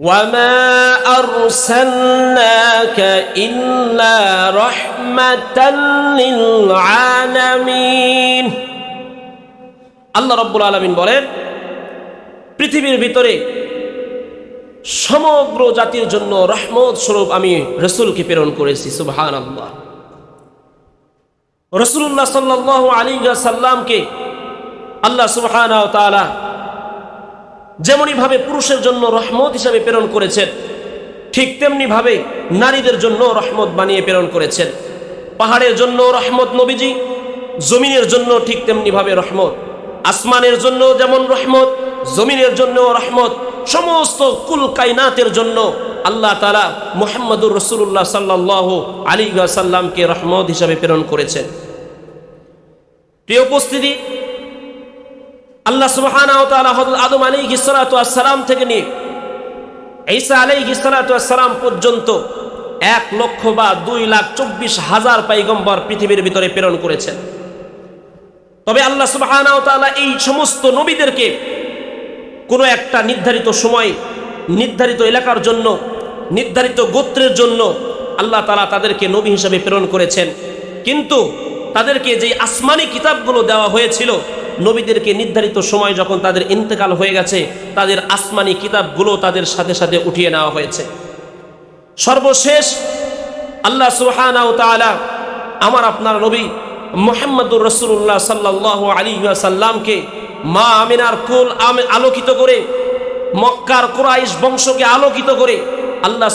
وما أرسلناك إلا رحمة للعالمين আল্লাহ রব্বুল আলমিন বলেন পৃথিবীর ভিতরে সমগ্র জাতির জন্য রহমত স্বরূপ আমি রসুলকে প্রেরণ করেছি সুবহান আল্লাহ রসুল্লাহ সাল্লাহ আলী সাল্লামকে আল্লাহ সুবহান তালা যেমনইভাবে পুরুষের জন্য রহমত হিসাবে প্রেরণ করেছেন, ঠিক তেমনিভাবে নারীদের জন্য রহমত বানিয়ে প্রেরণ করেছেন। পাহাড়ের জন্য রহমত নবীজি, জমিনের জন্য ঠিক তেমনিভাবে রহমত। আসমানের জন্য যেমন রহমত, জমিনের জন্য রহমত। সমস্ত কুল কাইনাতের জন্য আল্লাহ তালা মোহাম্মদুর রসুল্লাহ সাল্লাহ আলী সাল্লামকে রহমত হিসাবে প্রেরণ করেছেন। প্রিয় উপস্থিতি আল্লাহ হযরত আদম ওয়াস সালাম থেকে নিয়ে ঈসা ওয়াস সালাম পর্যন্ত এক লক্ষ বা দুই লাখ চব্বিশ হাজার পাইগম্বর পৃথিবীর ভিতরে প্রেরণ করেছেন। তবে আল্লাহ ওয়া এই সমস্ত নবীদেরকে কোনো একটা নির্ধারিত সময়, নির্ধারিত এলাকার জন্য, নির্ধারিত গোত্রের জন্য আল্লাহ তালা তাদেরকে নবী হিসাবে প্রেরণ করেছেন। কিন্তু তাদেরকে যে আসমানি কিতাবগুলো দেওয়া হয়েছিল নবীদেরকে নির্ধারিত সময় যখন তাদের ইন্তেকাল হয়ে গেছে, তাদের আসমানি কিতাবগুলো তাদের সাথে সাথে উঠিয়ে নেওয়া হয়েছে। সর্বশেষ আল্লাহ সুহানা আমার আপনার নবী মোহাম্মদুর রসুল্লাহ সাল্লাহ আলী সাল্লামকে মা আমিনার কুল আলোকিত করে, মক্কার কুরাইশ বংশকে আলোকিত করে আল্লাহ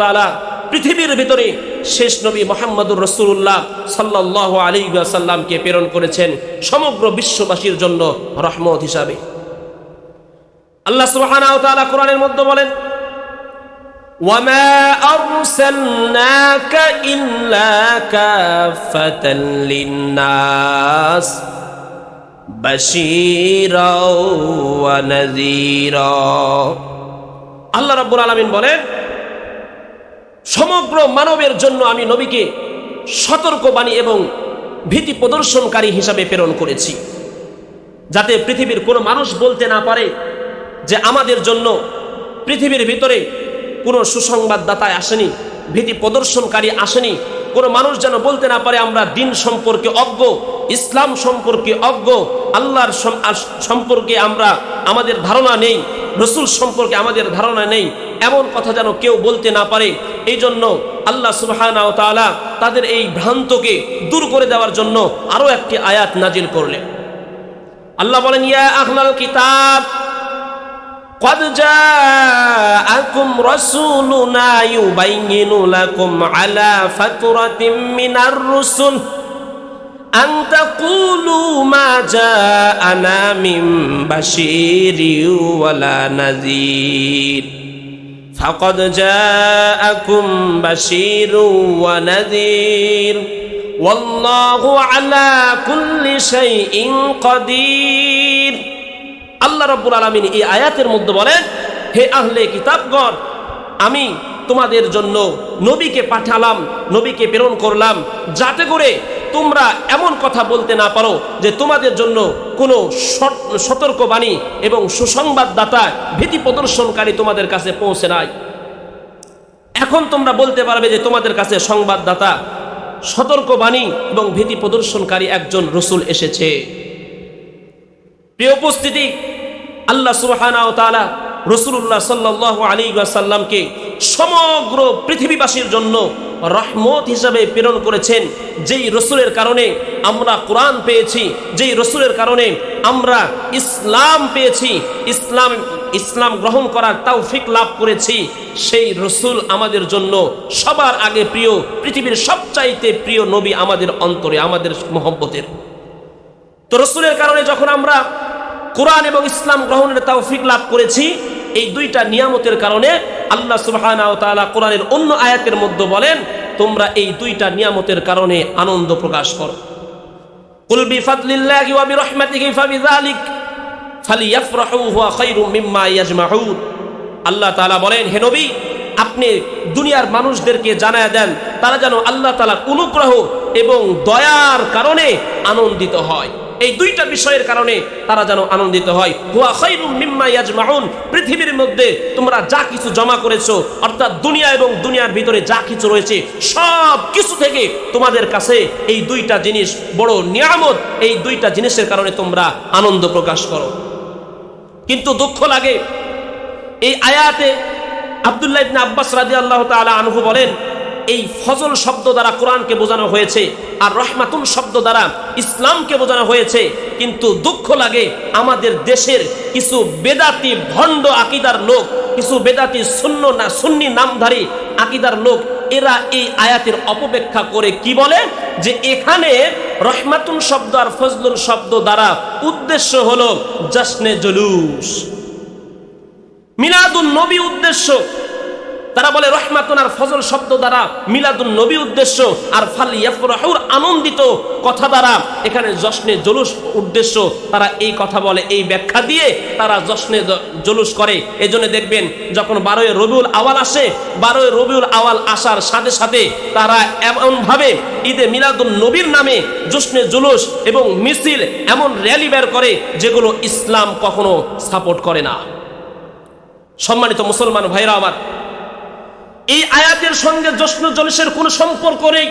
তাআলা পৃথিবীর ভিতরে শেষ নবী মোহাম্মদুর রসুল্লাহ সাল্লাহ আলী সাল্লামকে প্রেরণ করেছেন সমগ্র বিশ্ববাসীর জন্য রহমত হিসাবে আল্লাহ সুবহানাহু ওয়া তাআলা কোরআনের মধ্যে বলেন وما أرسلناك إلا كافة للناس بشيرا ونذيرا আল্লাহ রাব্বুল আলামিন বলেন সমগ্র মানবের জন্য আমি নবীকে সতর্কবাণী এবং ভীতি প্রদর্শনকারী হিসাবে প্রেরণ করেছি। যাতে পৃথিবীর কোনো মানুষ বলতে না পারে যে আমাদের জন্য পৃথিবীর ভিতরে কোনো সুসংবাদদাতায় আসেনি, ভীতি প্রদর্শনকারী আসেনি, কোনো মানুষ যেন বলতে না পারে আমরা দিন সম্পর্কে অজ্ঞ, ইসলাম সম্পর্কে অজ্ঞ, আল্লাহর সম্পর্কে আমরা আমাদের ধারণা নেই, রসুল সম্পর্কে আমাদের ধারণা নেই এমন কথা যেন কেউ বলতে না পারে এই জন্য আল্লাহ সুবহানাহু ওয়া তাআলা তাদের এই ভ্রান্তকে দূর করে দেওয়ার জন্য আরও একটি আয়াত নাজিল করলেন আল্লাহ বলেন ইয়া আহলাল কিতাব قد جاءكم رسولنا يبين لكم على فترة من الرسل أن تقولوا ما جاءنا من بشير ولا نذير فقد جاءكم بشير ونذير والله على كل شيء قدير আল্লাহ রব্বুল আলমিন এই আয়াতের মধ্যে বলেন হে আহলে কিতাবগণ আমি তোমাদের জন্য নবীকে পাঠালাম, নবীকে প্রেরণ করলাম, যাতে করে তোমরা এমন কথা বলতে না পারো যে তোমাদের জন্য কোনো সত- সতর্কবাণী এবং সুসংবাদদাতা ভীতি প্রদর্শনকারী তোমাদের কাছে পৌঁছে নাই। এখন তোমরা বলতে পারবে যে তোমাদের কাছে সংবাদদাতা, সতর্কবাণী এবং ভীতি প্রদর্শনকারী একজন রসুল এসেছে। প্রিয় উপস্থিতি, আল্লাহ তাআলা রসুল্লাহ সাল্লাহ আলী সাল্লামকে সমগ্র পৃথিবীবাসীর জন্য রহমত হিসাবে প্রেরণ করেছেন। যেই রসুলের কারণে আমরা কোরআন পেয়েছি, যেই রসুলের কারণে আমরা ইসলাম পেয়েছি, ইসলাম ইসলাম গ্রহণ করার তৌফিক লাভ করেছি, সেই রসুল আমাদের জন্য সবার আগে প্রিয়, পৃথিবীর সবচাইতে প্রিয় নবী আমাদের অন্তরে, আমাদের মহব্বতের। তো রসুলের কারণে যখন আমরা কোরআন এবং ইসলাম গ্রহণের তৌফিক লাভ করেছি এই দুইটা নিয়ামতের কারণে আল্লাহ তাআলা কোরআনের অন্য আয়াতের মধ্যে বলেন, তোমরা এই দুইটা নিয়ামতের কারণে আনন্দ প্রকাশ করো। মিম্মা আল্লাহ তাআলা বলেন আপনি দুনিয়ার মানুষদেরকে জানায় দেন, তারা যেন আল্লাহ অনুগ্রহ এবং দয়ার কারণে আনন্দিত হয়। এই দুইটা বিষয়ের কারণে তারা যেন আনন্দিত হয়। হুয়া খাইরুম মিম্মা ইয়াজমাউন। পৃথিবীর মধ্যে তোমরা যা কিছু জমা করেছ, অর্থাৎ দুনিয়া এবং দুনিয়ার ভিতরে যা কিছু রয়েছে, সব কিছু থেকে তোমাদের কাছে এই দুইটা জিনিস বড় নিয়ামত। এই দুইটা জিনিসের কারণে তোমরা আনন্দ প্রকাশ করো। কিন্তু দুঃখ লাগে। এই আয়াতে আব্দুল্লাহ ইবনে আব্বাস রাদিয়াল্লাহু তাআলা আনহু বলেন এই ফজল শব্দ দ্বারা কোরআনকে বোঝানো হয়েছে আর রহমাতুন শব্দ দ্বারা ইসলামকে বোঝানো হয়েছে। কিন্তু দুঃখ লাগে, আমাদের দেশের কিছু বেদাতি ভণ্ড আকিদার লোক, কিছু বেদাতি শূন্য না, সুন্নি নামধারী আকিদার লোক, এরা এই আয়াতের অপব্যাখ্যা করে কি বলে? যে এখানে রহমাতুন শব্দ আর ফজলুল শব্দ দ্বারা উদ্দেশ্য হলো জশ্নে জলুস। মিলাদুন নবী উদ্দেশ্য। তারা বলে, রহমাতুন আর ফজল শব্দ দ্বারা মিলাদুন নবী উদ্দেশ্য, আর ফাল ইয়াফরাহুর আনন্দিত কথা দ্বারা এখানে জশ্নে জলুস উদ্দেশ্য, তারা এই কথা বলে, এই ব্যাখ্যা দিয়ে তারা জশ্নে জলুস করে। এই জন্য দেখবেন, যখন বারোই রবিউল আওয়াল আসে, বারোই রবিউল আওয়াল আসার সাথে সাথে তারা এমনভাবে ঈদে মিলাদুন নবীর নামে জশ্নে জুলুস এবং মিছিল এমন র্যালি বের করে, যেগুলো ইসলাম কখনো সাপোর্ট করে না। সম্মানিত মুসলমান ভাইরা আমার এই আয়াতের সঙ্গে জশ্ন জলসের কোনো সম্পর্ক নেই।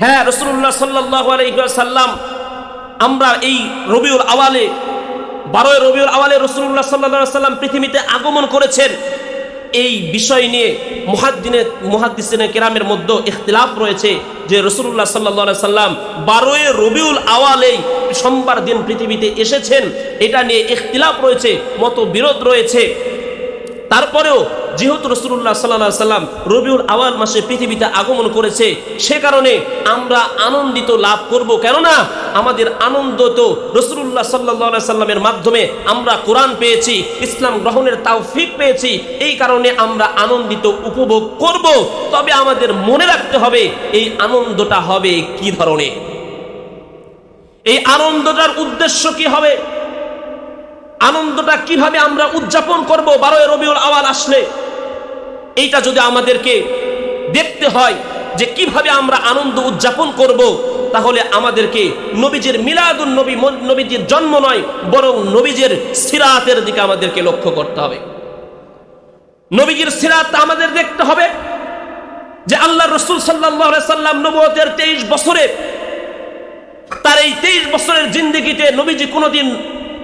হ্যাঁ রসুল্লাহ সাল্লাহ সাল্লাম আমরা এই রবিউল আওয়ালে, বারোই রবিউল আওয়ালে রসুল্লাহ সাল্লাহ সাল্লাম পৃথিবীতে আগমন করেছেন। এই বিষয় নিয়ে মুহাদ্দিনে, মুহাদ্দিসিনে কেরামের মধ্যে ইখতিলাফ রয়েছে যে রসুল্লাহ সাল্লাহ সাল্লাম বারোই রবিউল আওয়ালেই সোমবার দিন পৃথিবীতে এসেছেন। এটা নিয়ে ইখতিলাফ রয়েছে মত বিরোধ রয়েছে। তারপরেও যেহেতু রসুল্লাহ সাল্লাহ সাল্লাম রবিউল আওয়াল মাসে পৃথিবীতে আগমন করেছে, সে কারণে আমরা আনন্দিত লাভ করব। কেননা আমাদের আনন্দ তো রসুল্লাহ সাল্লাহ সাল্লামের মাধ্যমে আমরা কোরআন পেয়েছি, ইসলাম গ্রহণের তাওফিক পেয়েছি, এই কারণে আমরা আনন্দিত উপভোগ করব। তবে আমাদের মনে রাখতে হবে, এই আনন্দটা হবে কি ধরনের? এই আনন্দটার উদ্দেশ্য কি হবে? আনন্দটা কীভাবে আমরা উদযাপন করব? বারোই রবিউল আওয়াল আসলে এইটা যদি আমাদেরকে দেখতে হয় যে কীভাবে আমরা আনন্দ উদযাপন করব, তাহলে আমাদেরকে নবীজের মিলাদুল নবী নবীজির জন্ম নয়, বরং নবীজের সিরাতের দিকে আমাদেরকে লক্ষ্য করতে হবে। নবীজির সিরাত আমাদের দেখতে হবে যে আল্লাহ রসুল সাল্লাহ সাল্লাম নবতের তেইশ বছরে, তার এই তেইশ বছরের জিন্দিগিতে নবীজি কোনোদিন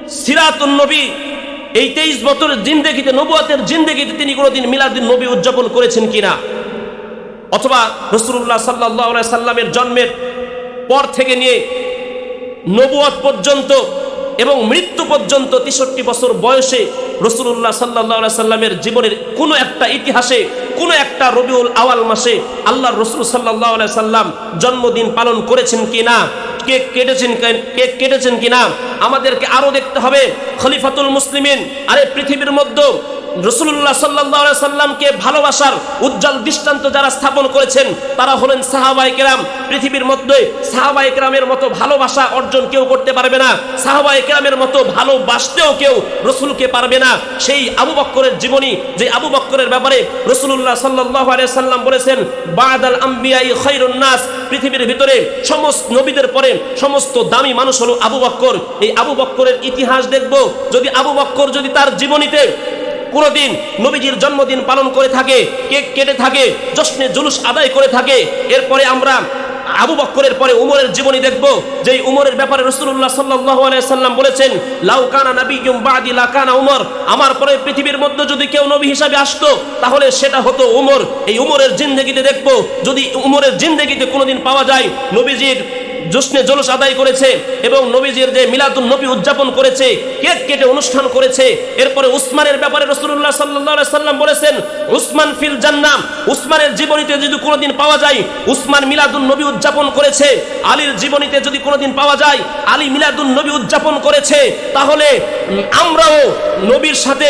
সিরাতুন নবী। এই তেইশ বছরের জিন্দেগিতে, নবুয়াতের জিন্দেগিতে তিনি কোনোদিন মিলাদিন নবী উদযাপন করেছেন কিনা? অথবা রসুল্লাহ সাল্লাহ সাল্লামের জন্মের পর থেকে নিয়ে নবুয়াত পর্যন্ত এবং মৃত্যু পর্যন্ত তেষট্টি বছর বয়সে রসুল্লাহ সাল্লাহ সাল্লামের জীবনের কোনো একটা ইতিহাসে, কোনো একটা রবিউল আওয়াল মাসে আল্লাহ রসুল সাল্লাহ সাল্লাম জন্মদিন পালন করেছেন কি না কেক কেটেছেন কেক কেটেছেন কিনা? আমাদেরকে আরও দেখতে হবে। খলিফাতুল মুসলিমিন আরে পৃথিবীর মধ্যে রসুল্লাহ সাল্লাহ সাল্লামকে ভালোবাসার উজ্জ্বল দৃষ্টান্ত যারা স্থাপন করেছেন, তারা হলেন সাহাবাই কেরাম। পৃথিবীর মধ্যে সাহাবাই কেরামের মতো ভালোবাসা অর্জন কেউ করতে পারবে না। সাহাবাই কেরামের মতো ভালোবাসতেও কেউ রসুলকে পারবে না। সেই আবু বক্করের জীবনী, যে আবু বক্করের ব্যাপারে রসুল্লাহ সাল্লাহ সাল্লাম বলেছেন, বাদাল আম্বিয়াই খৈরুন নাস। পৃথিবীর ভিতরে সমস্ত নবীদের পরে সমস্ত দামি মানুষ হলো আবু বক্কর। এই আবু বক্করের ইতিহাস দেখব। যদি আবু বক্কর যদি তার জীবনীতে কোনোদিন নবীজির জন্মদিন পালন করে থাকে, কেক কেটে থাকে, জশ্নে জুলুস আদায় করে থাকে। এরপরে আমরা আবু বক্করের পরে উমরের জীবনী দেখব, যেই উমরের ব্যাপারে রসুল্লাহ সাল্লাহ সাল্লাম বলেছেন লাউকানা নবীম বাদি লাকানা উমর। আমার পরে পৃথিবীর মধ্যে যদি কেউ নবী হিসাবে আসতো, তাহলে সেটা হতো উমর। এই উমরের জিন্দগিতে দেখব, যদি উমরের জিন্দগিতে কোনোদিন পাওয়া যায়, নবীজির জশ্নে জলস আদায় করেছে এবং নবীজির যে মিলাদুল নবী উদযাপন করেছে কেক কেটে অনুষ্ঠান করেছে। এরপরে উসমানের ব্যাপারে রসুল্লাহ সাল্লাহ সাল্লাম বলেছেন, উসমান ফিল জান্নাম উসমানের জীবনীতে যদি কোনোদিন পাওয়া যায়, উসমান মিলাদুল নবী উদযাপন করেছে। আলীর জীবনীতে যদি কোনোদিন পাওয়া যায়, আলী মিলাদুল নবী উদযাপন করেছে। তাহলে আমরাও নবীর সাথে,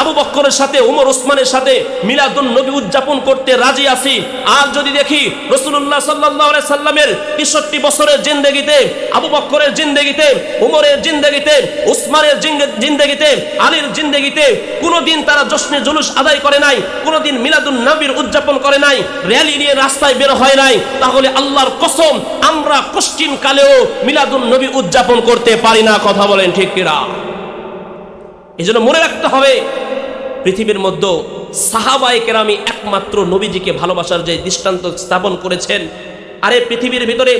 আবু বক্করের সাথে, উমর উসমানের সাথে মিলাদুল নবী উদযাপন করতে রাজি আছি। আর যদি দেখি রসুল্লাহ সাল্লাহ সাল্লামের তেষট্টি বছরে বকরের জিন্দগিতে, আবু বকরের জিন্দগিতে, উমরের জিন্দগিতে, উসমানের জিন্দগিতে, আলীর জিন্দগিতে কোনোদিন তারা জশ্নে জুলুস আদায় করে নাই, কোনোদিন মিলাদুন নবীর উদযাপন করে নাই, র্যালি নিয়ে রাস্তায় বের হয় নাই। তাহলে আল্লাহর কসম, আমরা কশ্চিন কালেও মিলাদুন নবী উদযাপন করতে পারি না, কথা বলেন ঠিক কিনা? এই জন্য মনে রাখতে হবে, পৃথিবীর মধ্যে সাহাবাই কেরামি একমাত্র নবীজিকে ভালোবাসার যে দৃষ্টান্ত স্থাপন করেছেন আরে পৃথিবীর ভিতরে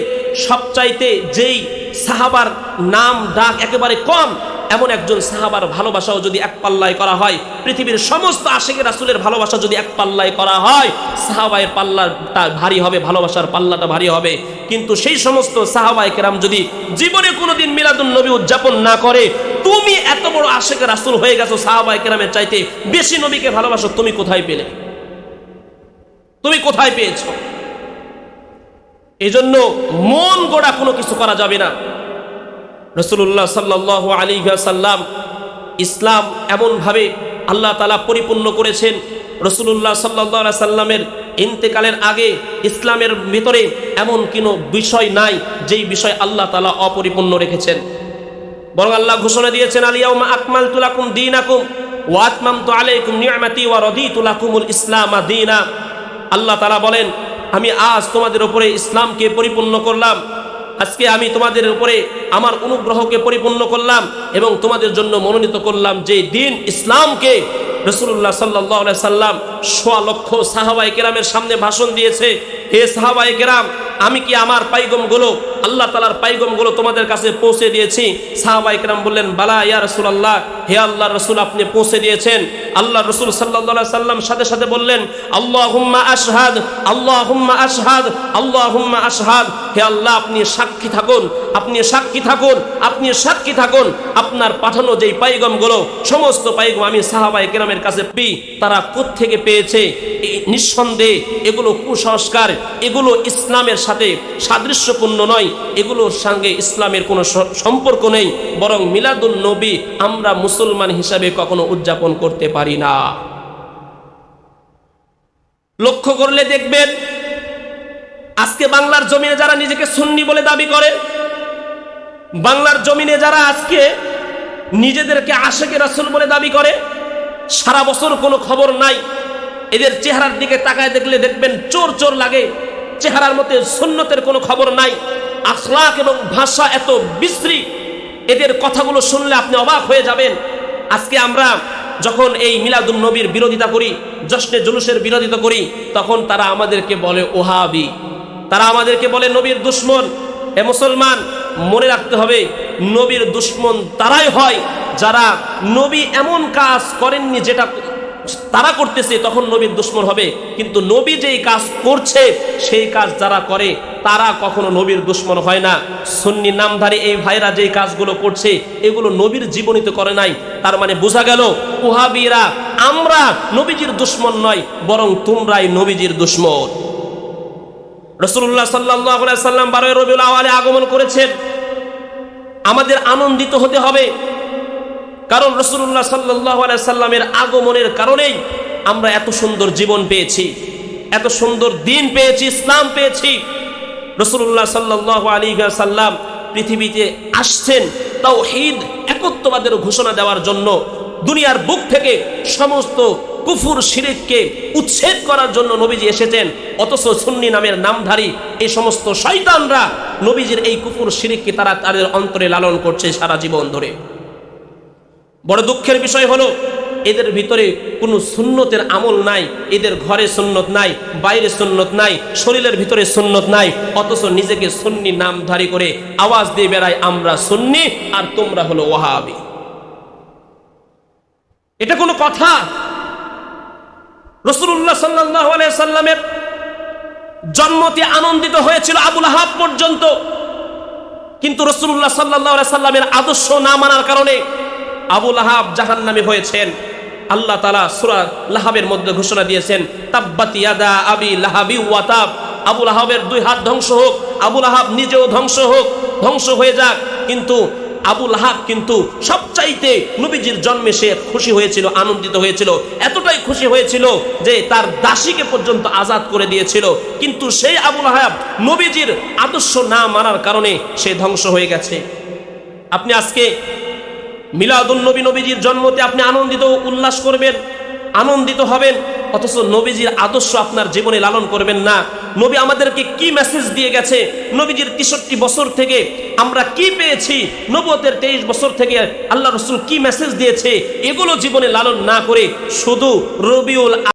সবচাইতে যেই সাহাবার নাম ডাক একেবারে কম, এমন একজন সাহাবার ভালোবাসাও যদি এক পাল্লায় করা হয়, পৃথিবীর সমস্ত আশেখ রাসুলের ভালোবাসা যদি এক পাল্লায় করা হয়, সাহাবায়ের পাল্লাটা ভারী হবে, ভালোবাসার পাল্লাটা ভারী হবে। কিন্তু সেই সমস্ত সাহাবাই কেরাম যদি জীবনে কোনোদিন মিলাদুন নবী উদযাপন না করে, তুমি এত বড় আশেখ রাসুল হয়ে গেছো সাহাবাই কেরামের চাইতে, বেশি নবীকে ভালোবাসো, তুমি কোথায় পেলে? তুমি কোথায় পেয়েছ? এই জন্য মন গোড়া কোনো কিছু করা যাবে না। রসুল্লাহ সাল্লাহ আলী সাল্লাম ইসলাম এমনভাবে আল্লাহ তালা পরিপূর্ণ করেছেন। রসুল্লাহ সাল্লাহ সাল্লামের ইন্তেকালের আগে ইসলামের ভিতরে এমন কোনো বিষয় নাই, যেই বিষয় আল্লাহ তালা অপরিপূর্ণ রেখেছেন। বরং আল্লাহ ঘোষণা দিয়েছেন আলিয়াউমা আকমাল তুলাকুম দিন আকুম ওয়াতমাম তো আলাইকুম নিয়ামাতি ওয়া রদি তুলাকুমুল ইসলাম দিনা। আল্লাহ তালা বলেন আমি আজ তোমাদের উপরে ইসলামকে পরিপূর্ণ করলাম। আজকে আমি তোমাদের উপরে আমার অনুগ্রহকে পরিপূর্ণ করলাম এবং তোমাদের জন্য মনোনীত করলাম যে দিন ইসলামকে রসুল্লাহ সাল্লাহ সাল্লাম সোয়া লক্ষ সাহাবাই কেরামের সামনে ভাষণ দিয়েছে। হে সাহাবাই কেরাম, আমি কি আমার পাইগমগুলো, আল্লাহ তালার পাইগমগুলো তোমাদের কাছে পৌঁছে দিয়েছি? সাহাবাই কেরাম বললেন, বালা ইয়া রসুল আল্লাহ হে আল্লাহ রসুল, আপনি পৌঁছে দিয়েছেন। আল্লাহ রসুল সাল্লাহ সাল্লাম সাথে সাথে বললেন আল্লাহ হুম্মা আশহাদ আল্লাহ হুম্মা আশহাদ আল্লাহ হুম্মা আশহাদ। হে আল্লাহ, আপনি সাক্ষী থাকুন, আপনি সাক্ষী থাকুন, আপনি সাক্ষী থাকুন। আপনার পাঠানো যেই পাইগমগুলো, সমস্ত পাইগম আমি সাহাবাই কেরামের কাছে পি, তারা থেকে পেয়েছে? নিঃসন্দেহে এগুলো কুসংস্কার, এগুলো ইসলামের সাথে সাদৃশ্যপূর্ণ নয়, এগুলোর সঙ্গে ইসলামের কোনো সম্পর্ক নেই। বরং মিলাদুল নবী, আমরা মুসলমান হিসাবে কখনো উদযাপন করতে পারি না। লক্ষ্য করলে দেখবেন, আজকে বাংলার জমিনে যারা নিজেকে সুন্নি বলে দাবি করে, বাংলার জমিনে যারা আজকে নিজেদেরকে আশেকে রাসুল বলে দাবি করে, সারা বছর কোনো খবর নাই। এদের চেহারার দিকে তাকায় দেখলে দেখবেন চোর চোর লাগে, চেহারার মধ্যে সুন্নতের কোনো খবর নাই। আখলাক এবং ভাষা এত বিশ্রী। এদের কথাগুলো শুনলে আপনি অবাক হয়ে যাবেন। আজকে আমরা যখন এই মিলাদুল নবীর বিরোধিতা করি, জশ্নে জুলুসের বিরোধিতা করি, তখন তারা আমাদেরকে বলে ওহাবি। তারা আমাদেরকে বলে নবীর দুশ্মন। এ মুসলমান, মনে রাখতে হবে, নবীর দুশ্মন তারাই হয়। যারা নবী এমন কাজ করেননি যেটা তারা করতেছে, তখন নবীর দুশ্মন হবে। কিন্তু নবী যেই কাজ করছে, সেই কাজ যারা করে তারা কখনো নবীর দুশ্মন হয় না। সুন্নি নামধারী এই ভাইরা যে কাজগুলো করছে, এগুলো নবীর জীবনীতে করে নাই। তার মানে বোঝা গেল, উহাবিরা আমরা নবীজির দুশ্মন নয়, বরং তোমরাই নবীজির দুশ্মন। রসুল্লাহ সাল্লাহ সাল্লাম বারোই রবিউল আওয়ালে আগমন করেছেন। আমাদের আনন্দিত হতে হবে। কারণ রসুল্লাহ সাল্লাহ সাল্লামের আগমনের কারণেই আমরা এত সুন্দর জীবন পেয়েছি, এত সুন্দর দিন পেয়েছি, ইসলাম পেয়েছি। রসুল্লাহ সাল্লাহ আলী সাল্লাম পৃথিবীতে আসছেন তাও ঈদ একত্ববাদের ঘোষণা দেওয়ার জন্য। দুনিয়ার বুক থেকে সমস্ত কুফুর শিরিককে উচ্ছেদ করার জন্য নবীজি এসেছেন, অথচ সুন্নি নামের নামধারী এই সমস্ত শয়তানরা নবীজির এই কুফুর শিরিককে তারা তাদের অন্তরে লালন করছে সারা জীবন ধরে। বড় দুঃখের বিষয় হলো এদের ভিতরে কোনো সুন্নতের আমল নাই, এদের ঘরে সুন্নত নাই, বাইরে সুন্নত নাই, শরীরের ভিতরে সুন্নত নাই, অথচ নিজেকে সুন্নি নামধারী করে আওয়াজ দিয়ে বেড়ায়, আমরা সুন্নি আর তোমরা হলো ওহাবি এটা কোনো কথা? রসুল্লাহ সাল্লাহ সাল্লামের জন্মতে আনন্দিত হয়েছিল আবুল আহাব পর্যন্ত। কিন্তু রসুল্লাহ সাল্লাহ সাল্লামের আদর্শ না মানার কারণে আবুল জাহান নামে হয়েছেন। আল্লাহ তালা সুরা লাহাবের মধ্যে ঘোষণা দিয়েছেন, তাব্বাতি ইয়াদা আবি লাহাবি ওয়াতাব আবুল আহাবের দুই হাত ধ্বংস হোক আবুল আহাব নিজেও ধ্বংস হোক, ধ্বংস হয়ে যাক, কিন্তু আবুল হাব কিন্তু সবচাইতে নবীজির জন্মে সে খুশি হয়েছিল, আনন্দিত হয়েছিল, এতটাই খুশি হয়েছিল যে তার দাসীকে পর্যন্ত আজাদ করে দিয়েছিল। কিন্তু সেই আবুল হাব নবীজির আদর্শ না মানার কারণে সে ধ্বংস হয়ে গেছে। আপনি আজকে মিলাদুল নবী নবীজির জন্মতে আপনি আনন্দিত উল্লাস করবেন, আনন্দিত হবেন, অথচ নবীজির আদর্শ আপনার জীবনে লালন করবেন না। নবী আমাদেরকে কি মেসেজ দিয়ে গেছে? নবীজির তেষট্টি বছর থেকে আমরা কি পেয়েছি? নবতের তেইশ বছর থেকে আল্লাহ রসুল কি মেসেজ দিয়েছে? এগুলো জীবনে লালন না করে শুধু রবিউল